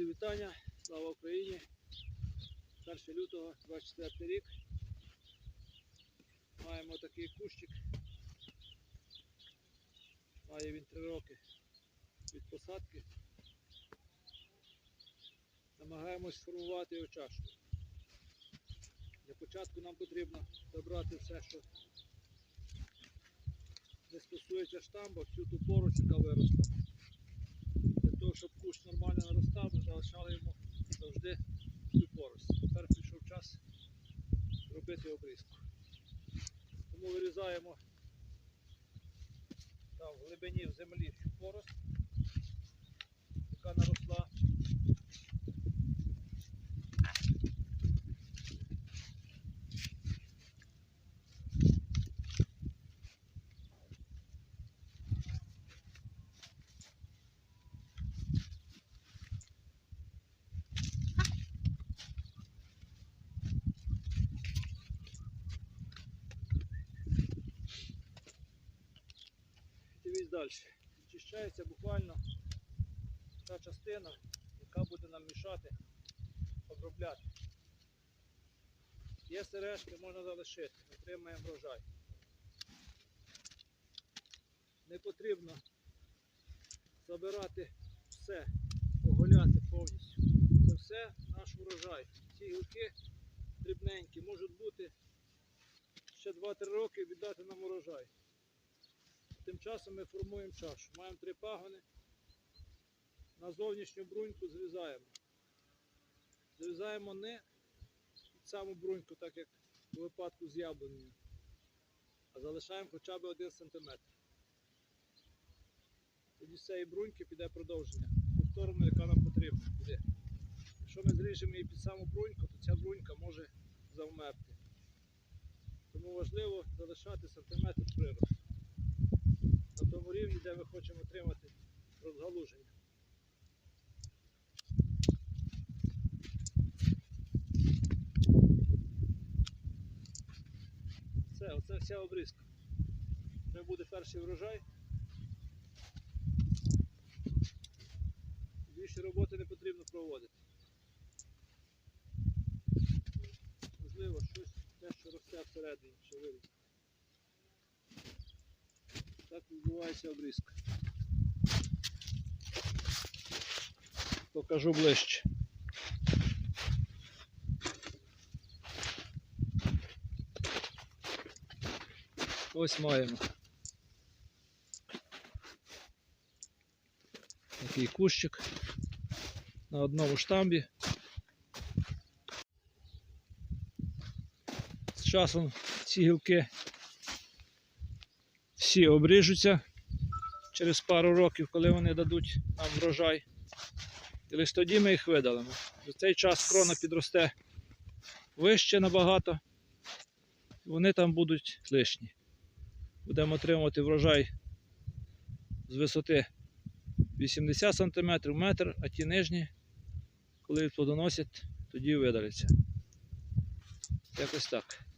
вітання, слава Україні. 1 лютого 24 рік. Маємо такий кущик. Має він 3 роки від посадки. Намагаємось сформувати його чашу. Для початку нам потрібно забрати все, що не стосується штамба, всю ту поруч, яка виросла. Кущ нормально наростав, ми залишали йому завжди цю порость. Тепер прийшов час робити обрізку. Тому вирізаємо там в глибині в землі цю порость, яка наросла. Дивись далі. Очищається буквально та частина, яка буде нам мішати обробляти. Є сережки, можна залишити, отримаємо врожай. Не потрібно забирати все, оголяти повністю. Це все наш врожай. Ці гілки дрібненькі можуть бути ще 2-3 роки віддати нам урожай. Тим часом ми формуємо чашу. Маємо три пагони. На зовнішню бруньку зрізаємо. Зрізаємо не під саму бруньку, так як у випадку з яблунею, а залишаємо хоча б 1 см. Тоді з цієї бруньки піде продовження. Ту сторону, яка нам потрібна. Піде. Якщо ми зріжемо її під саму бруньку, то ця брунька може завмерти. Тому важливо залишати сантиметр приросту на тому рівні, де ми хочемо отримати розгалуження. Все, оце вся обрізка. Це буде перший врожай. Більше роботи не потрібно проводити. Можливо, щось те, що росте всередині, ще вирізати. Так відбувається обрізка. Покажу ближче. Ось маємо. Такий кущик на одному штамбі. З часом ці гілки всі обріжуться через пару років, коли вони дадуть нам врожай. І лише тоді ми їх видалимо. За цей час крона підросте вище набагато, і вони там будуть лишні. Будемо отримувати врожай з висоти 80 см, метр, а ті нижні, коли плодоносять, тоді видаляться. Якось так.